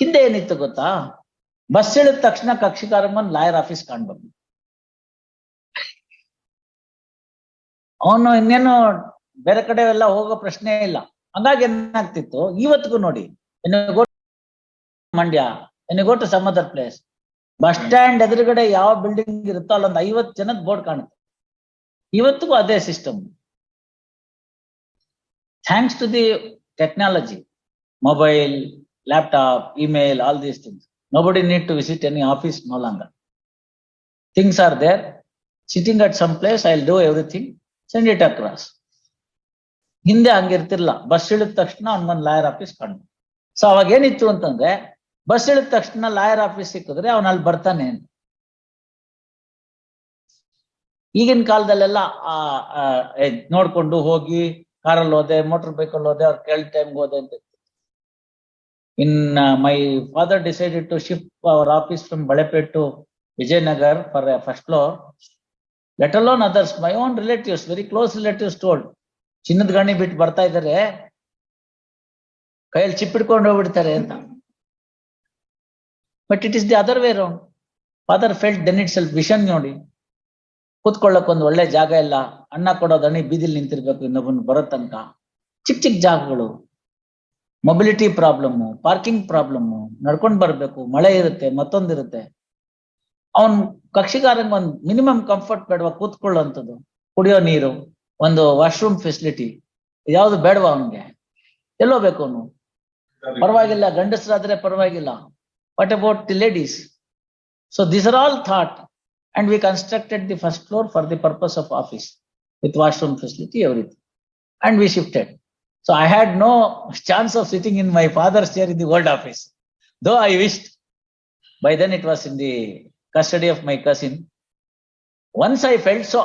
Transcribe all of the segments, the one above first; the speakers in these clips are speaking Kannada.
ಹಿಂದೆ ಏನಿತ್ತು ಗೊತ್ತಾ? ಬಸ್ ಇಳಿದ ತಕ್ಷಣ ಕಕ್ಷಿಕಾರಮ್ಮನ್ ಲಾಯರ್ ಆಫೀಸ್ ಕಾಣ್ಬೇಕು ಅವನು ಇನ್ನೇನು ಬೇರೆ ಕಡೆ ಎಲ್ಲ ಹೋಗೋ ಪ್ರಶ್ನೆ ಇಲ್ಲ. ಹಂಗಾಗಿ ಏನಾಗ್ತಿತ್ತು? ಇವತ್ತಿಗೂ ನೋಡಿ Mandya go to some place. Bus stand ಎದುರುಗಡೆ ಯಾವ ಬಿಲ್ಡಿಂಗ್ ಇರುತ್ತೋ ಅಲ್ಲೊಂದು ಐವತ್ತು ಜನದ ಬೋರ್ಡ್ ಕಾಣುತ್ತೆ. ಇವತ್ತಿಗೂ ಅದೇ system. Thanks to the technology. Mobile laptop email all these things nobody need to visit any office, no longer. Things are there. Sitting at some place, i'll do everything. Send it across. ಹಿಂದೆ ಹಂಗಿರ್ತಿರ್ಲಿಲ್ಲ ಬಸ್ ಇಳಿದ ತಕ್ಷಣ ಅವ್ನಿಗೊಂದು ಲಾಯರ್ ಆಫೀಸ್ ಕಂಡು ಸೊ ಅವಾಗ ಏನಿತ್ತು ಅಂತಂದ್ರೆ ಬಸ್ ಇಳಿದ ತಕ್ಷಣ ಲಾಯರ್ ಆಫೀಸ್ ಸಿಕ್ಕಿದ್ರೆ ಅವನ ಅಲ್ಲಿ ಬರ್ತಾನೆ ಈಗಿನ ಕಾಲದಲ್ಲೆಲ್ಲ ನೋಡ್ಕೊಂಡು ಹೋಗಿ, ಕಾರಲ್ಲಿ ಹೋದೆ ಮೋಟರ್ ಬೈಕಲ್ಲಿ ಹೋದೆ, ಅವ್ರು ಕೇಳಿ ಟೈಮ್ಗೆ ಹೋದೆ ಅಂತ. In my father decided to shift our office from Balepet to Vijayanagar for first floor let alone others my own relatives very close relatives told ಚಿನ್ನದ ಗಣಿ ಬಿಟ್ಟು ಬರ್ತಾ ಇದ್ದಾರೆ ಕೈಯಲ್ಲಿ ಚಿಪ್ಪಿಡ್ಕೊಂಡು ಹೋಗ್ಬಿಡ್ತಾರೆ ಅಂತ. But it is the other way round father felt then itself vision ನೋಡಿ. ಕೂತ್ಕೊಳ್ಳಕ್ ಒಂದು ಒಳ್ಳೆ ಜಾಗ ಇಲ್ಲ. ಅನ್ನ ಕೊಡೋ ದಣಿ ಬೀದಿಲ್ ನಿಂತಿರ್ಬೇಕು ಇನ್ನೊಬ್ಬನ್ ಬರೋ ತನಕ. ಚಿಕ್ಕ ಚಿಕ್ಕ ಜಾಗಗಳು. ಮೊಬಿಲಿಟಿ ಪ್ರಾಬ್ಲಮ್ ಪಾರ್ಕಿಂಗ್ ಪ್ರಾಬ್ಲಮ್ ನಡ್ಕೊಂಡ್ ಬರ್ಬೇಕು, ಮಳೆ ಇರುತ್ತೆ, ಮತ್ತೊಂದಿರುತ್ತೆ. ಅವನ್ ಕಕ್ಷಿಗಾರಂಗೆ ಒಂದ್ ಮಿನಿಮಮ್ ಕಂಫರ್ಟ್ ಬೇಡವಾ ಕೂತ್ಕೊಳ್ಳುವಂಥದ್ದು ಕುಡಿಯೋ ನೀರು, ಒಂದು ವಾಶ್ರೂಮ್ ಫೆಸಿಲಿಟಿ ಯಾವ್ದು ಬೇಡವಾ ಅವನಿಗೆ? ಎಲ್ಲೋ ಬೇಕು ಅವನು? ಪರವಾಗಿಲ್ಲ, ಗಂಡಸರಾದ್ರೆ ಪರವಾಗಿಲ್ಲ. What about the ladies so this are all thought and we constructed the first floor for the purpose of office with washroom facility everything and we shifted So I had no chance of sitting in my father's chair in the old office. Though I wished, by then it was in the custody of my cousin. Once I felt so,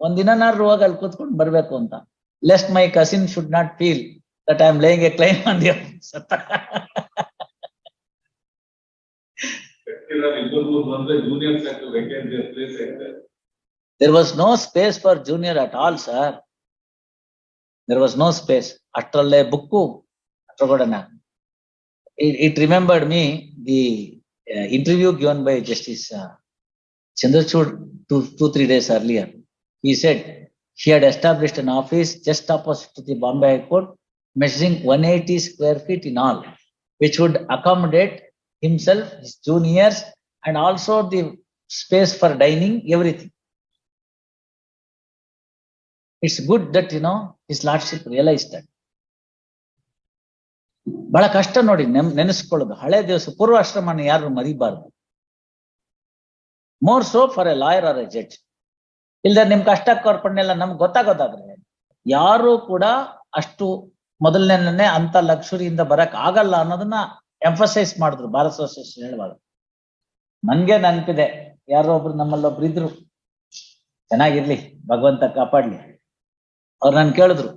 ಒಂದ್ ದಿನನಾರು ಹೋಗಿ ಅಲ್ಲಿ ಕೂತ್ಕೊಂಡು ಬರ್ಬೇಕು ಅಂತ lest my cousin should not feel that I am laying a claim on the ಅಂತ ಇಬ್ಬರು ಬಂದ್ರೆ ಜೂನಿಯರ್ ಸೆಕ್ಟರ್ ವೇಕೆನ್ಸಿ ಪ್ಲೇಸ್ ಐತೆ there There was no space. Atralle bukku, atragodana. It, it remembered me the uh, interview given by Justice uh, Chandrachud two, two, three days earlier. He said he had established an office just opposite to the Bombay High Court, measuring 180 square feet in all, which would accommodate himself, his juniors, and also the space for dining, everything. It's good that you know, his lordship realise that ಬಹಳ ಕಷ್ಟ ನೋಡಿ ನೆಮ್ ನೆನೆಸ್ಕೊಳ್ಳೋದು. ಹಳೆ ದಿವಸ ಪೂರ್ವಾಶ್ರಮನ ಯಾರು ಮರಿಬಾರ್ದು. More so for a lawyer or a judge ಇಲ್ದ ನಿಮ್ ಕಷ್ಟ ಕೋರ್ಪಣೆಲ್ಲ ನಮ್ಗೆ ಗೊತ್ತಾಗೋದಾದ್ರೆ ಯಾರು ಕೂಡ ಅಷ್ಟು ಮೊದಲನೇ ಅಂತ ಲಕ್ಷುರಿಯಿಂದ ಬರಕ್ ಆಗಲ್ಲ ಅನ್ನೋದನ್ನ ಎಂಫಸೈಸ್ ಮಾಡಿದ್ರು ಭಾರತ ಅಸೋಸಿಯೇಷನ್ ಹೇಳುವಾಗ. ನನ್ಗೆ ನೆನಪಿದೆ. ಯಾರೋ ಒಬ್ರು ನಮ್ಮಲ್ಲೊಬ್ರು ಇದ್ರು. ಚೆನ್ನಾಗಿರ್ಲಿ ಭಗವಂತ ಕಾಪಾಡ್ಲಿ. ಅವ್ರು ನನ್ ಕೇಳಿದ್ರು.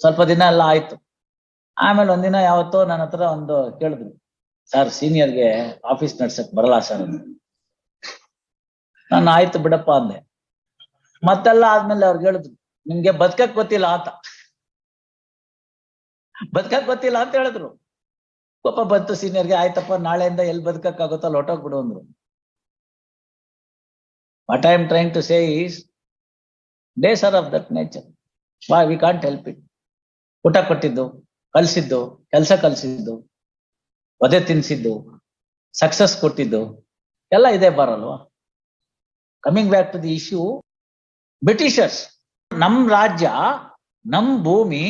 ಸ್ವಲ್ಪ ದಿನ ಎಲ್ಲ ಆಯ್ತು. ಆಮೇಲೆ ಒಂದಿನ ಯಾವತ್ತೋ ನನ್ನ ಹತ್ರ ಒಂದು ಕೇಳಿದ್ರು. ಸರ್, ಸೀನಿಯರ್ಗೆ ಆಫೀಸ್ ನಡ್ಸಕ್ ಬರಲ್ಲ ಸರ್ ನಾನು ಆಯ್ತು ಬಿಡಪ್ಪ ಅಂದೆ. ಮತ್ತೆಲ್ಲ ಆದ್ಮೇಲೆ ಅವ್ರು ಹೇಳಿದ್ರು, ನಿಮ್ಗೆ ಬದುಕಕ್ ಗೊತ್ತಿಲ್ಲ ಆತ ಬದುಕಕ್ ಗೊತ್ತಿಲ್ಲ ಅಂತ ಹೇಳಿದ್ರು. ಪಾಪ ಬಂತು ಸೀನಿಯರ್ಗೆ, ಆಯ್ತಪ್ಪ, ನಾಳೆಯಿಂದ ಎಲ್ಲಿ ಬದುಕಕ್ ಆಗುತ್ತೋ ಅಲ್ಲಿ ಹೊಟ್ಟೋಗ್ಬಿಡು ಅಂದ್ರು. What I am trying to say is days are of that nature ವಾ ವಿ ಕಾಂಟ್ ಹೆಲ್ಪ್ ಇಟ್ ಊಟ ಕೊಟ್ಟಿದ್ದು, ಕಲ್ಸಿದ್ದು, ಕೆಲಸ ಕಲ್ಸಿದ್ದು, ಒದೆ ತಿನ್ಸಿದ್ದು ಸಕ್ಸಸ್ ಕೊಟ್ಟಿದ್ದು, ಎಲ್ಲ ಇದೆ ಬರಲ್ವಾ coming back to the issue Britishers ನಮ್ ರಾಜ್ಯ, ನಮ್ ಭೂಮಿ,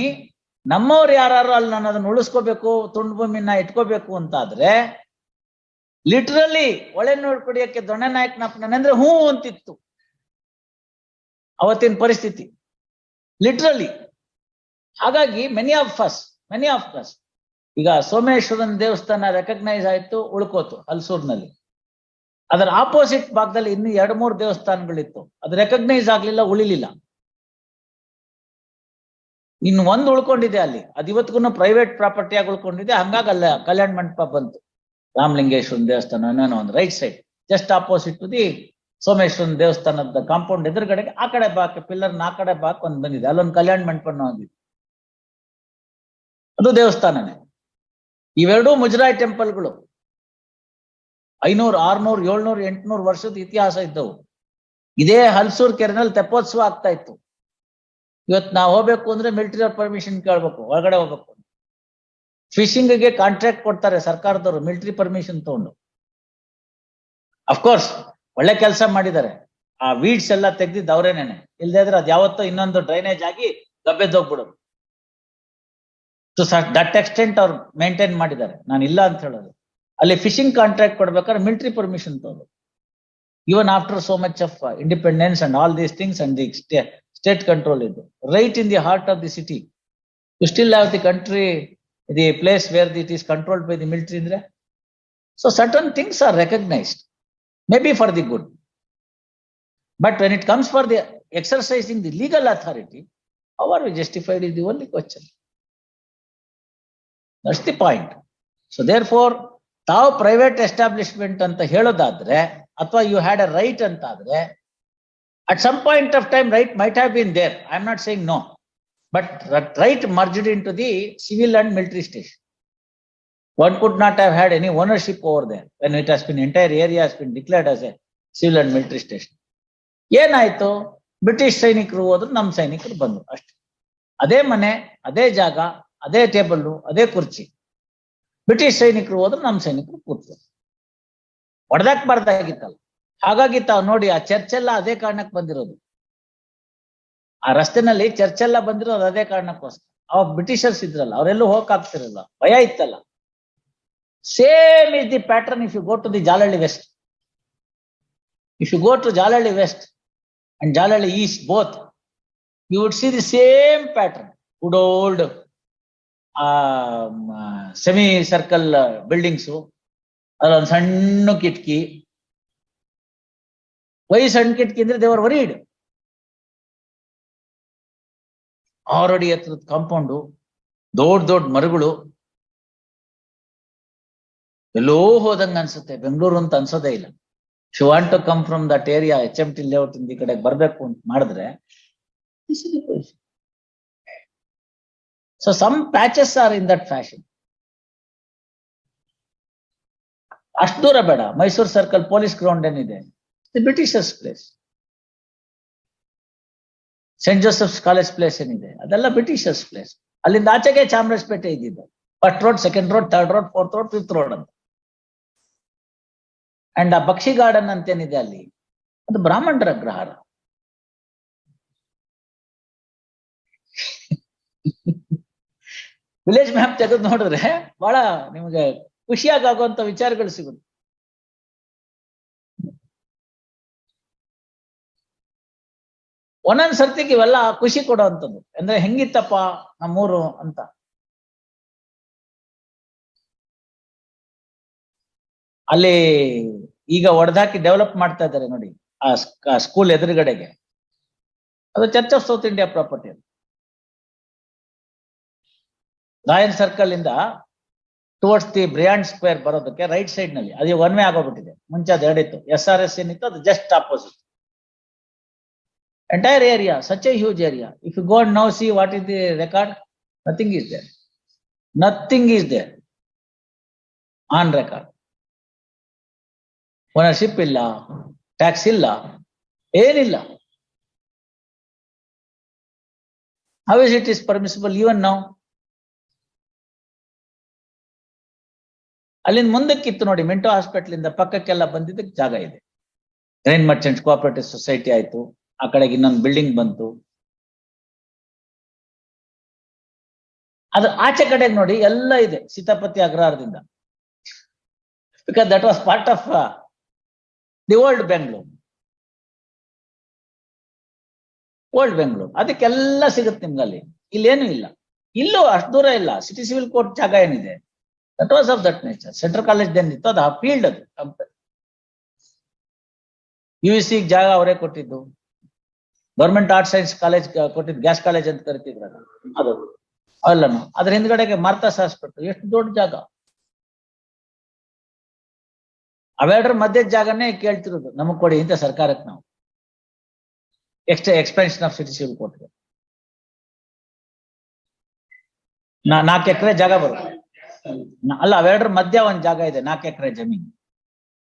ನಮ್ಮವ್ರು ಯಾರು ಅಲ್ಲಿ ನಾನು ಅದನ್ನ ಉಳಿಸ್ಕೋಬೇಕು, ತುಂಡು ಭೂಮಿನ ಇಟ್ಕೋಬೇಕು ಅಂತಾದ್ರೆ ಲಿಟ್ರಲಿ ಒಳೆ ನೋಡ್ಕೊಡಿಯಕ್ಕೆ ದೊಣ್ಣೆ ನಾಯಕನಪ್ಪನ ಅಂದ್ರೆ ಹೂ ಅಂತಿತ್ತು. ಅವತ್ತಿನ ಪರಿಸ್ಥಿತಿ. ಲಿಟ್ರಲಿ ಹಾಗಾಗಿ many of us many of us ಈಗ ಸೋಮೇಶ್ವರನ್ ದೇವಸ್ಥಾನ ರೆಕಗ್ನೈಸ್ ಆಯ್ತು, ಉಳ್ಕೋತು ಹಲ್ಸೂರ್ನಲ್ಲಿ. ಅದರ ಆಪೋಸಿಟ್ ಭಾಗದಲ್ಲಿ ಇನ್ನು ಎರಡು, ಮೂರು ದೇವಸ್ಥಾನಗಳಿತ್ತು. ಅದು ರೆಕಗ್ನೈಸ್ ಆಗ್ಲಿಲ್ಲ, ಉಳಿಲಿಲ್ಲ. ಇನ್ನು ಒಂದು ಉಳ್ಕೊಂಡಿದೆ ಅಲ್ಲಿ. ಅದು ಇವತ್ತಿಗೂ ಪ್ರೈವೇಟ್ ಪ್ರಾಪರ್ಟಿಯಾಗಿ ಉಳ್ಕೊಂಡಿದೆ. ಹಂಗಾಗಿ ಅಲ್ಲ, ಕಲ್ಯಾಣ ಮಂಟಪ ಬಂತು. ರಾಮಲಿಂಗೇಶ್ವರನ್ ದೇವಸ್ಥಾನ ಏನೋ ಒಂದು right side just opposite to the ಸೋಮೇಶ್ವರನ್ ದೇವಸ್ಥಾನದ ಕಾಂಪೌಂಡ್ ಎದುರುಗಡೆಗೆ ಆ ಕಡೆ ಬಾಕ್ ಪಿಲ್ಲರ್ ಆ ಕಡೆ ಬಾಕ್ ಒಂದು ಬಂದಿದೆ ಅಲ್ಲೊಂದು ಕಲ್ಯಾಣ ಮಂಟಪನೂ ಆಗಿದೆ. ಅದು ದೇವಸ್ಥಾನನೇ. ಇವೆರಡೂ ಮುಜರಾಯಿ ಟೆಂಪಲ್ಗಳು ಐನೂರು, ಆರ್ನೂರು, ಏಳ್ನೂರು, ಎಂಟ್ನೂರು ವರ್ಷದ ಇತಿಹಾಸ ಇದ್ದವು. ಇದೇ ಹಲ್ಸೂರ್ ಕೆರೆನಲ್ಲಿ ತೆಪ್ಪೋತ್ಸವ ಆಗ್ತಾ ಇತ್ತು. ಇವತ್ತು ನಾವು ಹೋಗ್ಬೇಕು ಅಂದ್ರೆ ಮಿಲಿಟರಿ ಪರ್ಮಿಷನ್ ಕೇಳ್ಬೇಕು ಒಳಗಡೆ ಹೋಗ್ಬೇಕು. ಫಿಶಿಂಗ್ಗೆ ಕಾಂಟ್ರಾಕ್ಟ್ ಕೊಡ್ತಾರೆ ಸರ್ಕಾರದವರು ಮಿಲಿಟರಿ ಪರ್ಮಿಷನ್ ತಗೊಂಡು. ಅಫ್ಕೋರ್ಸ್ ಒಳ್ಳೆ ಕೆಲಸ ಮಾಡಿದ್ದಾರೆ. ಆ ವೀಡ್ಸ್ ಎಲ್ಲ ತೆಗ್ದಿದ್ದು ಅವರೇನೇನೆ ಇಲ್ದೇ ಇದ್ರೆ ಅದ್ ಯಾವತ್ತೋ ಇನ್ನೊಂದು ಡ್ರೈನೇಜ್ ಆಗಿ ಗಬ್ಬೆದ್ದೋಗ್ಬಿಡೋದು ದಟ್ ಎಕ್ಸ್ಟೆಂಟ್ ಅವ್ರು ಮೇಂಟೈನ್ ಮಾಡಿದ್ದಾರೆ. ನಾನು ಇಲ್ಲ ಅಂತ ಹೇಳೋದು. ಅಲ್ಲಿ ಫಿಶಿಂಗ್ ಕಾಂಟ್ರಾಕ್ಟ್ ಕೊಡ್ಬೇಕಾದ್ರೆ ಮಿಲಿಟರಿ ಪರ್ಮಿಷನ್ ತಗೊಂಡು even after so much of independence and all these things and the state control ಇದು. Right in the heart of the city you still have the country the place where that is controlled by the military ಅಂದ್ರೆ? So certain things are recognised may be for the good but when it comes for the exercising the legal authority how are we justified is the only question. That's the point. So therefore, ತಾವು ಪ್ರೈವೇಟ್ ಎಸ್ಟಾಬ್ಲಿಷ್ಮೆಂಟ್ ಅಂತ ಹೇಳೋದಾದ್ರೆ ಅಥವಾ ಯು ಹ್ಯಾಡ್ ಅ ರೈಟ್ ಅಂತ ಆದ್ರೆ at some point of time right might have been there I am not saying no but right merged into the civil and military station one could not have had any ownership over there when it has been, entire area has been declared as a civil and military station. ಏನಾಯ್ತು? ಬ್ರಿಟಿಷ್ ಸೈನಿಕರು ಹೋದ್ರು ನಮ್ಮ ಸೈನಿಕರು ಬಂದ್ರು ಅಷ್ಟೇ. ಅದೇ ಮನೆ, ಅದೇ ಜಾಗ, ಅದೇ ಟೇಬಲ್ಲು, ಅದೇ ಕುರ್ಚಿ. ಬ್ರಿಟಿಷ್ ಸೈನಿಕರು ಹೋದ್ರು ನಮ್ಮ ಸೈನಿಕರು ಕೂತ್ರು. ಹೊಡೆದಾಕ್ಬಾರ್ದಾಗಿತ್ತಲ್ಲ ಹಾಗಾಗಿ ತಾವು ನೋಡಿ, ಆ ಚರ್ಚ್ ಎಲ್ಲ ಅದೇ ಕಾರಣಕ್ಕೆ ಬಂದಿರೋದು. ಆ ರಸ್ತೆನಲ್ಲಿ ಚರ್ಚ್ ಎಲ್ಲ ಬಂದಿರೋದು ಅದೇ ಕಾರಣಕ್ಕೋಸ್ಕರ. ಅವಾಗ ಬ್ರಿಟಿಷರ್ಸ್ ಇದ್ರಲ್ಲ, ಅವರೆಲ್ಲೂ ಹೋಗಕ್ ಆಗ್ತಿರಲ್ಲ ಭಯ ಇತ್ತಲ್ಲ. Same is the pattern if you go to the Jalahalli west if you go to Jalahalli west and Jalahalli east both you would see the same pattern good old semi circle buildings ಅಲ್ಲೊಂದು ಸಣ್ಣ ಕಿಟಕಿ. ವೈ ಸಣ್ಣ ಕಿಟಕಿ ಅಂದ್ರೆ ದೇವರ್ ವರೀಡ್ ಆರಡಿ ಎತ್ತರದ ಕಾಂಪೌಂಡು ದೊಡ್ಡ ದೊಡ್ಡ ಮರಗಳು. ಎಲ್ಲೋ ಹೋದಂಗ ಅನ್ಸುತ್ತೆ. ಬೆಂಗಳೂರು ಅಂತ ಅನ್ಸೋದೇ ಇಲ್ಲ. Should want to come from that area H M T layout ಈ ಕಡೆ ಬರ್ಬೇಕು ಅಂತ ಮಾಡಿದ್ರೆ so some patches are in that fashion ಅಷ್ಟು ದೂರ ಬೇಡ. ಮೈಸೂರು ಸರ್ಕಲ್ ಪೊಲೀಸ್ ಗ್ರೌಂಡ್ ಏನಿದೆ. Britishers place Saint Joseph's College place ಏನಿದೆ. ಅದೆಲ್ಲ ಬ್ರಿಟಿಷರ್ಸ್ ಪ್ಲೇಸ್ ಅಲ್ಲಿಂದ ಆಚೆಗೆ ಚಾಮರಾಜಪೇಟೆ ಇದ್ದಿದ್ದು. First road second road third road fourth road fifth road ಅಂತ. ಅಂಡ್ ಆ ಪಕ್ಷಿ ಗಾರ್ಡನ್ ಅಂತೇನಿದೆ ಅಲ್ಲಿ, ಅದು ಬ್ರಾಹ್ಮಣರ ಅಗ್ರಹಾರ ವಿಲೇಜ್ ಮ್ಯಾಪ್ ತೆಗೆದು ನೋಡಿದ್ರೆ ಬಹಳ ನಿಮಗೆ ಖುಷಿಯಾಗಿ ಆಗುವಂತ ವಿಚಾರಗಳು ಸಿಗುತ್ತೆ ಒಂದೊಂದ್ ಸರ್ತಿಗೆ ಇವೆಲ್ಲ ಖುಷಿ ಕೊಡುವಂಥದ್ದು. ಅಂದ್ರೆ ಹೆಂಗಿತ್ತಪ್ಪ ನಮ್ಮೂರು ಅಂತ. ಅಲ್ಲಿ ಈಗ ಒಡೆದಾಕಿ ಡೆವಲಪ್ ಮಾಡ್ತಾ ಇದ್ದಾರೆ ನೋಡಿ, ಆ ಸ್ಕೂಲ್ ಎದುರುಗಡೆಗೆ. ಅದು church of South India property ಅದು. ರಾಯನ್ ಸರ್ಕಲ್ ಇಂದ ಟುವರ್ಡ್ಸ್ ದಿ ಬ್ರಿಯಾಂಡ್ ಸ್ಕ್ವೇರ್ ಬರೋದಕ್ಕೆ ರೈಟ್ ಸೈಡ್ನಲ್ಲಿ, ಅದು ಒನ್ ವೇ ಆಗೋಗ್ಬಿಟ್ಟಿದೆ. ಮುಂಚೆ ಅದು ಎರಡಿತ್ತು. ಎಸ್ ಆರ್ ಎಸ್ ಏನಿತ್ತು, ಅದು just opposite entire area such a huge area if you go and now see what is the record nothing is there nothing is there on record ownership ಇಲ್ಲ ಟ್ಯಾಕ್ಸ್ ಇಲ್ಲ ಏನಿಲ್ಲ how is it is permissible even ನಾವು ಅಲ್ಲಿಂದ ಮುಂದಕ್ಕಿತ್ತು ನೋಡಿ, ಮೆಂಟೋ ಹಾಸ್ಪಿಟಲ್ ಇಂದ ಪಕ್ಕಕ್ಕೆಲ್ಲ ಬಂದಿದ್ದಕ್ಕೆ ಜಾಗ ಇದೆ. ಗ್ರೈನ್ ಮರ್ಚೆಂಟ್ ಕೋಆಪರೇಟಿವ್ ಸೊಸೈಟಿ ಆಯ್ತು, ಆ ಕಡೆಗೆ ಇನ್ನೊಂದು ಬಿಲ್ಡಿಂಗ್ ಬಂತು. ಅದು ಆಚೆ ಕಡೆಗೆ ನೋಡಿ, ಎಲ್ಲ ಇದೆ, Sitapati ಅಗ್ರಹಾರದಿಂದ. Because that was part of the old Bangalore old Bangalore ಅದಕ್ಕೆಲ್ಲ ಸಿಗುತ್ತೆ ನಿಮ್ಗಲ್ಲಿ. ಇಲ್ಲೇನು ಇಲ್ಲ. ಇಲ್ಲೂ ಅಷ್ಟು ದೂರ ಇಲ್ಲ. ಸಿಟಿ ಸಿವಿಲ್ ಕೋರ್ಟ್ ಜಾಗ ಏನಿದೆ? That was of that nature central college ಏನಿತ್ತು ಅದು ಆ ಫೀಲ್ಡ್ ಅದು. ಯು ಸಿ ಜಾಗ ಅವರೇ ಕೊಟ್ಟಿದ್ದು. ಗೌರ್ಮೆಂಟ್ ಆರ್ಟ್ ಸೈನ್ಸ್ ಕಾಲೇಜ್ ಕೊಟ್ಟಿದ್ದು. ಗ್ಯಾಸ್ ಕಾಲೇಜ್ ಅಂತ ಕರಿತಿದ್ರು ಅದು. ಅವೆಲ್ಲನು. ಅದ್ರ ಹಿಂದ್ಗಡೆಗೆ ಮಾರ್ತಾಸ್ ಹಾಸ್ಪಿಟಲ್ ಎಷ್ಟು ದೊಡ್ಡ ಜಾಗ. ಅವೆರಡರ ಮಧ್ಯ ಜಾಗನೇ ಕೇಳ್ತಿರೋದು ನಮಗ್ ಕೊಡಿ ಅಂತ ಸರ್ಕಾರಕ್ಕೆ ನಾವು. ಎಕ್ಸ್ಟ್ರಾ ಎಕ್ಸ್ಪೆನ್ಷನ್ ಆಫ್ ಸಿಟಿ ಕೋರ್ಟ್ಗೆ ನಾ ನಾಲ್ಕು ಎಕರೆ ಜಾಗ ಬರುತ್ತೆ? ಅಲ್ಲ ಅವೆರಡರ ಮಧ್ಯ ಒಂದ್ ಜಾಗ ಇದೆ ನಾಲ್ಕು ಎಕರೆ ಜಮೀನು.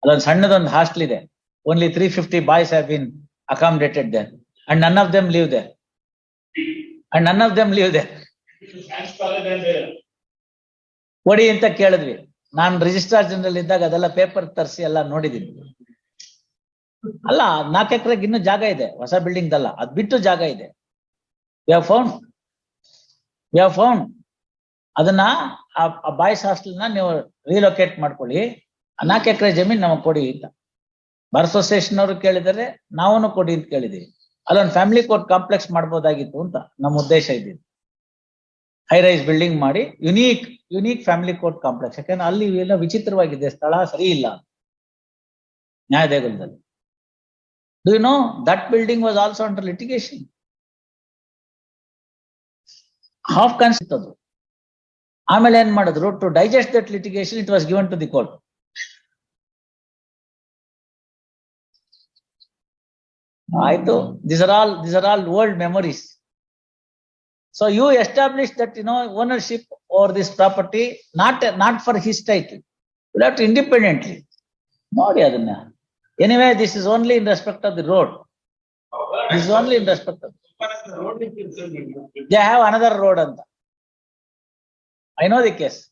ಅಲ್ಲೊಂದು ಸಣ್ಣದೊಂದು ಹಾಸ್ಟೆಲ್ ಇದೆ. Only three fifty boys have been accommodated there and none of them leave there and none of them leave there ಕೊಡಿ ಅಂತ ಕೇಳಿದ್ವಿ. ನಾನ್ ರಿಜಿಸ್ಟ್ರಾರ್ ಜನರಲ್ ಇದ್ದಾಗ ಅದೆಲ್ಲ ಪೇಪರ್ ತರಿಸಿ ಎಲ್ಲ ನೋಡಿದೀನಿ. ಅಲ್ಲ, ನಾಲ್ಕು ಎಕರೆಗೆ ಇನ್ನೂ ಜಾಗ ಇದೆ, ಹೊಸ ಬಿಲ್ಡಿಂಗ್ ಅಲ್ಲ ಅದ್ ಬಿಟ್ಟು ಜಾಗ ಇದೆ. ಫೋನ್ ಫೋನ್ ಅದನ್ನ ಆ ಬಾಯ್ಸ್ ಹಾಸ್ಟೆಲ್ನ ನೀವು ರಿಲೊಕೇಟ್ ಮಾಡ್ಕೊಳ್ಳಿ. ನಾಲ್ಕು ಎಕರೆ ಜಮೀನ್ ನಮಗೆ ಕೊಡಿ ಅಂತ. ಬಾರ್ ಅಸೋಸಿಯೇಷನ್ ಅವರು ಕೇಳಿದರೆ ನಾವು ಕೊಡಿ ಅಂತ ಕೇಳಿದೀವಿ. ಅಲ್ಲೊಂದು ಫ್ಯಾಮಿಲಿ ಕೋರ್ಟ್ ಕಾಂಪ್ಲೆಕ್ಸ್ ಮಾಡ್ಬೋದಾಗಿತ್ತು ಅಂತ ನಮ್ಮ ಉದ್ದೇಶ ಇದ್ದಿದ್ದು ಹೈ ರೈಸ್ ಬಿಲ್ಡಿಂಗ್ ಮಾಡಿ unique unique family court complex ಯಾಕಂದ್ರೆ ಅಲ್ಲಿ ಎಲ್ಲ ವಿಚಿತ್ರವಾಗಿದೆ, ಸ್ಥಳ ಸರಿ ಇಲ್ಲ. ನ್ಯಾಯದೇಗುಲದಲ್ಲಿ do you know that building was also under litigation half concept ಅದು. ಆಮೇಲೆ ಏನ್ ಮಾಡಿದ್ರು? To digest that litigation it was given to the court ಆಯ್ತು. This are all this are all old memories So you establish that you know ownership over this property not not for his title. You have to independently. Nodi. Anyway, this is only in respect of the road. This is only in respect of. The road. They have another road on that. I know the case.